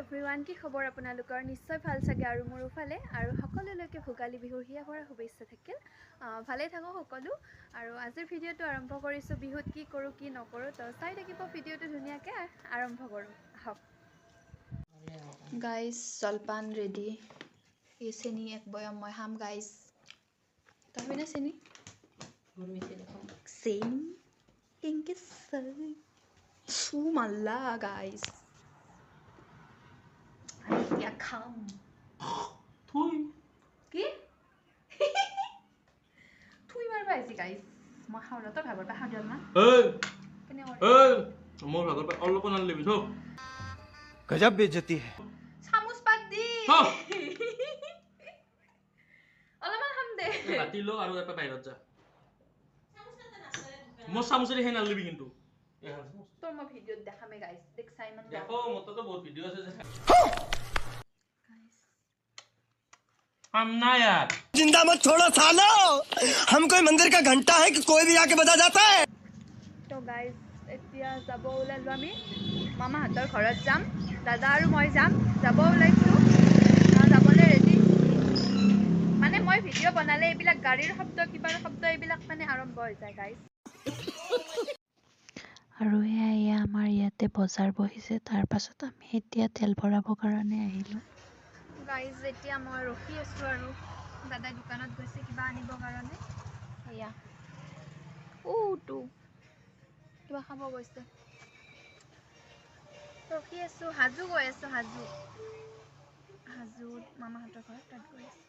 Everyone কি খবৰ আপোনালোকৰ? নিশ্চয় ভাল চাগে আৰু মোৰো ফালে আৰু সকলোলৈকে ভোগালী বিহুৰ হিয়া ভৰা শুভেচ্ছা থাকিল। ভালেই থাকক সকলো। আৰু আজিৰ ভিডিঅ'টো আৰম্ভ কৰিছোঁ বিহুত কি কৰোঁ কি নকৰোঁ। তো চাই থাকিব ভিডিঅ'টো ধুনীয়াকৈ আৰম্ভ কৰোঁ। আহক। গাইজ জলপান ৰেডি এই চেনি এক বয়াম মই খাম গাইজ তই চেনি? চেনি কেংকে চু মাল্লা guys kam. Tui. Ki? Tui mal bai si guys. Ma hau la to bai bai hau jan ma. Ei. Kene ol. Ei. Mo ra to bai ol lo konan le bi thok. Gajab bejati hai. Samus pak di. Ha. Ola ma ham de. Bati lo aru da bai rot ja. Mo samus ri hai na le bi kintu. তোর মা video দেখামে guys দেখ Simon দেখো মত তো বহুত video আছে কাম নাই ইয়াত जिंदा मत छोड़ो सालो हम कोई मंदिर का घंटा है कि कोई भी आके बजा जाता है তো গাইজ এতিয়া যাব ওলালোঁ আমি মামাহঁতৰ ঘৰত যাম দাদা আৰু মই যাম যাব ওলাইছোঁ আহ, যাবলৈ ৰেডি মানে মই ভিডিঅ' বনালে এইবিলাক গাড়ীৰ শব্দ কিবাৰ শব্দ এইবিলাক মানে আৰম্ভ হৈ যায় গাইজ আৰু এয়া এয়া আমাৰ ইয়াতে বজাৰ বহিছে তাৰ পাছত আমি এতিয়া তেল ভৰাবৰ কাৰণে আহিলোঁ গাইজ এতিয়া মই ৰখি আছোঁ আৰু। দাদাই দোকানত গৈছে কিবা আনিবৰ কাৰণে। এয়া। ওটো কিবা খাব গৈছে। ৰখি আছোঁ। হাজো গৈ আছোঁ হাজো। হাজোত মামাহঁতৰ ঘৰত তাত গৈ আছোঁ।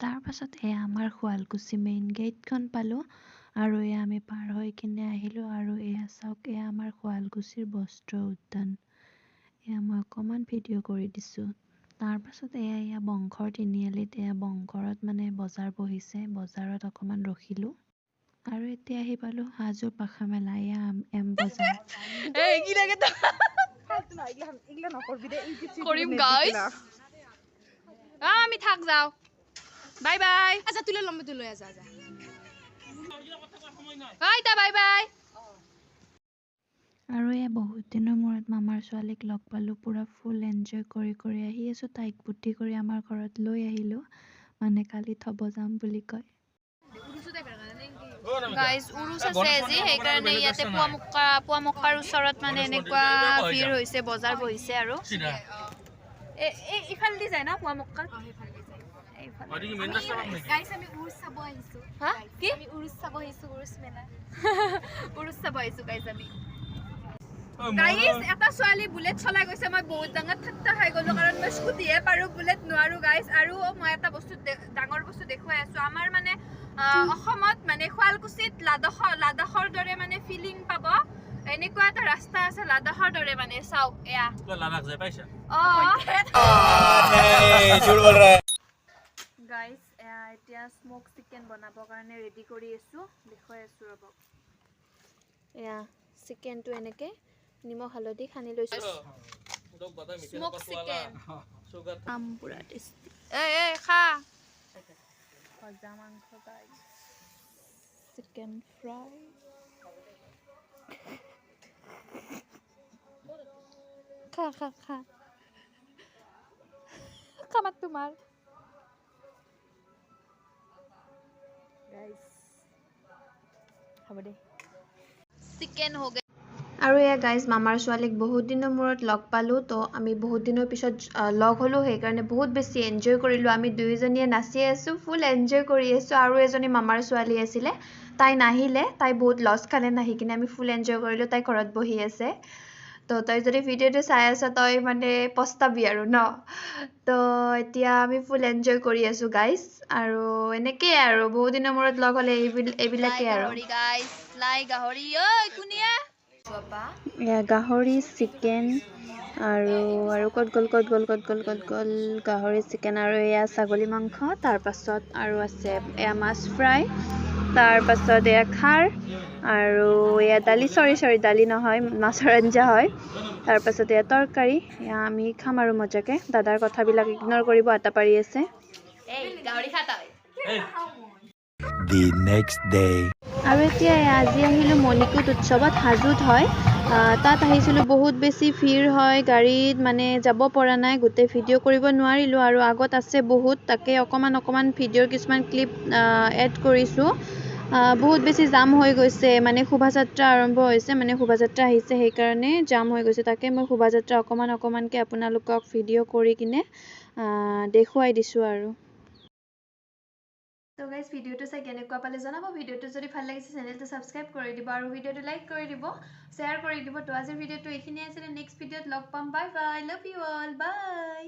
তাৰ পাছত এয়া আমাৰ শুৱালকুছি মেইন গেটখন পালোঁ। আৰু এয়া আমি পাৰ হৈ কিনে আহিলোঁ। আৰু এয়া চাওক এয়া আমাৰ শুৱালকুছিৰ বস্ত্ৰ উদ্যান। এয়া মই অকণমান ভিডিঅ' কৰি দিছোঁ। তাৰ পাছত এয়া এয়া বংশৰ তিনিআলিত এয়া বংশৰত মানে বজাৰ বহিছে বজাৰত অকণমান ৰখিলোঁ। আৰু এতিয়া আহি পালোঁ হাজো পাখা মেলা এয়া এম বজাৰ। কৰিম গাইজ আমি থাক যাওঁ। Bye bye. আচ্ছা তুলে লম্বা তুলে আচ্ছা আইতা বাই বাই। আৰু এয়া বহুত দিনৰ মূৰত মামাৰ ছোৱালীক লগ পালোঁ পূৰা ফুল এনজয় কৰি কৰি আহি আছোঁ তাইক বুদ্ধি কৰি আমাৰ ঘৰত লৈ আহিলোঁ মানে কালি থ'ব যাম বুলি কয়। গাইজ উৰুচ আছে আজি সেইকাৰণে ইয়াতে পুৱামক্কা পুৱামক্কাৰ ওচৰত মানে এনেকুৱা ভিৰ হৈছে বজাৰ বহিছে আৰু। এই ইফালেদি যায় ন গাইছ আমি উৰুচ চাব আহিছো। হা? কি? আমি উৰুচ চাব আহিছো উৰুচ মেলা উৰুচ চাব আহিছোঁ গাইজ আমি। গাইজ এটা ছোৱালী বুলেট চলাই গৈছে মই বহুত ডাঙৰ ঠাট্টা খাই গ'লো কাৰণ মই স্কুটিহে পাৰোঁ বুলেট নোৱাৰোঁ গাইজ আৰু মই এটা বস্তু ডাঙৰ বস্তু দেখুৱাই আছোঁ আমাৰ মানে অসমত মানে শুৱালকুছিত লাডাখ লাডাখৰ দৰে মানে ফিলিং পাব এনেকুৱা এটা ৰাস্তা আছে লাডাখৰ দৰে মানে চাওক এয়া। তই লাডাখ যাই পাইছা? গাইজ এয়া এতিয়া স্মক চিকেন বনাবৰ কাৰণে ৰেডি কৰি আছোঁ দেখুৱাই আছোঁ ৰ'ব। এয়া চিকেনটো এনেকৈ নিমখ হালধি সানি লৈছোঁ। স্মক চিকেন আম পুৰা টেষ্টি এই এই খা। ভজা মাংস গাইজ চিকেন ফ্ৰাই খা খা খা। খামাত তোমাৰ। হ'ব দে। চিকেন হৈ আৰু এয়া গাইজ মামাৰ ছোৱালীক বহুত দিনৰ মূৰত লগ পালোঁ তো আমি বহুত দিনৰ পিছত লগ হ'লোঁ সেইকাৰণে বহুত বেছি এনজয় কৰিলোঁ। আমি দুয়োজনীয়ে নাচি আছোঁ ফুল এনজয় কৰি আছোঁ আৰু এজনী মামাৰ ছোৱালী আছিলে তাই নাহিলে তাই বহুত লছ খালে নাহি কিনে আমি ফুল এনজয় কৰিলোঁ তাই ঘৰত বহি আছে। তো তই যদি ভিডিঅ'টো চাই আছ তই মানে পস্তাবি আৰু ন? তো এতিয়া আমি ফুল এনজয় কৰি আছোঁ গাইজ আৰু এনেকেই আৰু বহুত দিনৰ মূৰত লগ হ'লে এইবিল এইবিলাকেই আৰু। গাহৰি চিকেন আৰু আৰু ক'ত গ'ল ক'ত গ'ল ক'ত গ'ল ক'ত গ'ল গাহৰি চিকেন আৰু এয়া ছাগলী মাংস। তাৰপাছত আৰু আছে এয়া মাছ ফ্ৰাই। তাৰপাছত এয়া খাৰ আৰু এয়া দালি চৰি চৰি দালি নহয় মাছৰ আঞ্জা হয়। তাৰপাছত এয়া তৰকাৰী এয়া আমি খাম আৰু মজাকৈ। দাদাৰ কথাবিলাক ইগন'ৰ কৰিব আটা পাৰি আছে। আৰু এতিয়া আজি আহিলোঁ মণিকুট উৎসৱত হাজোত হয়। তাত আহিছিলোঁ বহুত বেছি ভিৰ হয় গাড়ীত মানে যাব পৰা নাই গোটেই ভিডিঅ' কৰিব নোৱাৰিলোঁ আৰু আগত আছে বহুত তাকে অকণমান অকণমান ভিডিঅ'ৰ কিছুমান ক্লিপ এড কৰিছোঁ। বহুত বেছি জাম হৈ গৈছে মানে শোভাযাত্ৰা আৰম্ভ হৈছে মানে শোভাযাত্ৰা আহিছে সেইকাৰণে জাম হৈ গৈছে। তাকে মই শোভাযাত্ৰা অকণমান অকণমানকৈ আপোনালোকক ভিডিঅ' কৰি কিনে দেখুৱাই দিছোঁ আৰু। তো গাইজ ভিডিঅ'টো চাই কেনেকুৱা পালে জনাব। ভিডিঅ'টো যদি ভাল লাগিছে চেনেলটো ছাবস্ক্ৰাইব কৰি দিব আৰু ভিডিঅ'টো লাইক কৰি দিব শ্বেয়াৰ কৰি দিব। তো আজিৰ ভিডিঅ'টো এইখিনিয়ে আছিলে। নেক্সট ভিডিঅ'ত লগ পাম। Bye bye love you all by